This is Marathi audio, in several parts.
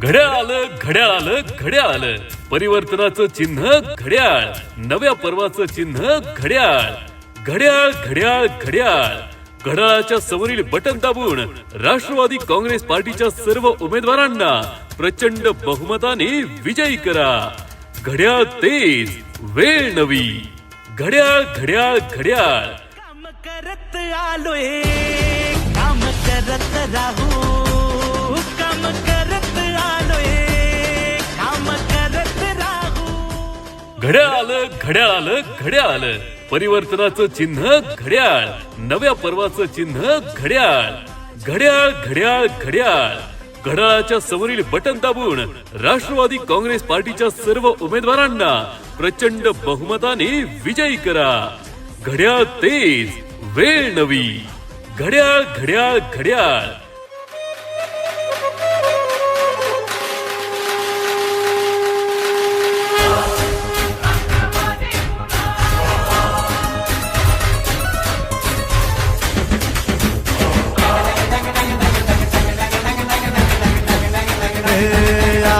घड्याळ आलं घड्याळ आलं घड्याळ. आलं परिवर्तनाचं चिन्ह घड्याळ. नव्या पर्वाचं चिन्ह घड्याळ. घड्याळ घड्याळ घड्याळ. घड्याळाच्या समोरील बटन दाबून राष्ट्रवादी काँग्रेस पार्टीच्या सर्व उमेदवारांना प्रचंड बहुमताने विजयी करा. घड्याळ तेज वेळ नवी. घड्याळ घड्याळ घड्याळ. काम करत आलोय काम करत राहू. घड्याळ आलं घड्याळ आलं घड्याळ. आलं परिवर्तनाचं चिन्ह घड्याळ. नव्या पर्वाचं चिन्ह घड्याळ. घड्याळ घड्याळ घड्याळ. घड्याळाच्या समोरील बटन दाबून राष्ट्रवादी काँग्रेस पार्टीच्या सर्व उमेदवारांना प्रचंड बहुमताने विजयी करा. घड्याळ तेज वेळ नवी. घड्याळ घड्याळ घड्याळ.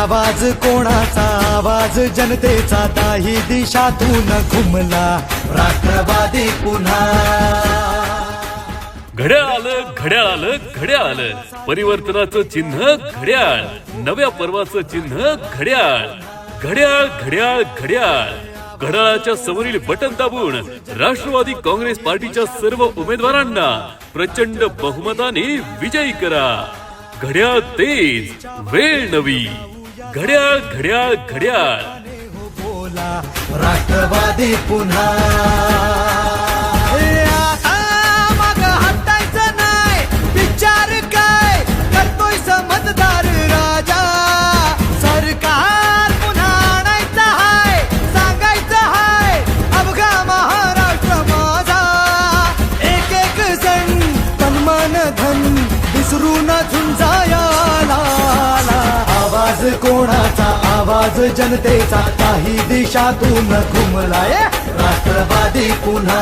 आवाज कोणाचा? आवाज जनतेचा. ताही दिशातून घुमला राष्ट्रवादी पुन्हा. घड्याळ आलं घड्याळ आलं घड्याळ. आलं परिवर्तनाचं चिन्ह घड्याळ. नव्या पर्वाचं चिन्ह घड्याळ. घड्याळ घड्याळ घड्याळ. घड्याळाच्या समोरील बटन दाबून राष्ट्रवादी काँग्रेस पार्टीच्या सर्व उमेदवारांना प्रचंड बहुमताने विजयी करा. घड्याळ तेज वेळ नवी. घड्याळ घड्याळ घड्याळ. बोला राष्ट्रवादी पुन्हा. कोणाचा आवाज जनतेचा? काही दिशातून घुमलाय राष्ट्रवादी पुन्हा.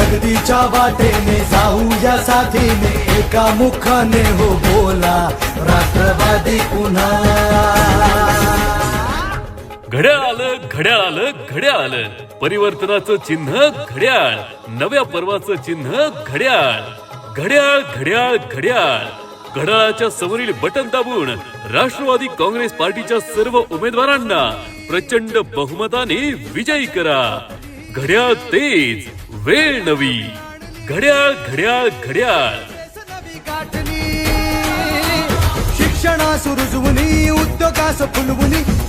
अगदीच्या वाटेने जाऊया साथीने एका मुखाने हो बोला राष्ट्रवादी पुन्हा. घड्याळ आलं घड्याळ आलं घड्याळ. आलं परिवर्तनाचं चिन्ह घड्याळ. नव्या पर्वाचं चिन्ह घड्याळ. घड्याळ घड्याळ घड्याळ. घड्याळाच्या समोरील बटन दाबून राष्ट्रवादी काँग्रेस पार्टीच्या सर्व उमेदवारांना प्रचंड बहुमताने विजयी करा. घड्याळ तेज वेळ नवी. घड्याळ घड्याळ घड्याळ. शिक्षणा गाठली उद्योगास फुलवुनी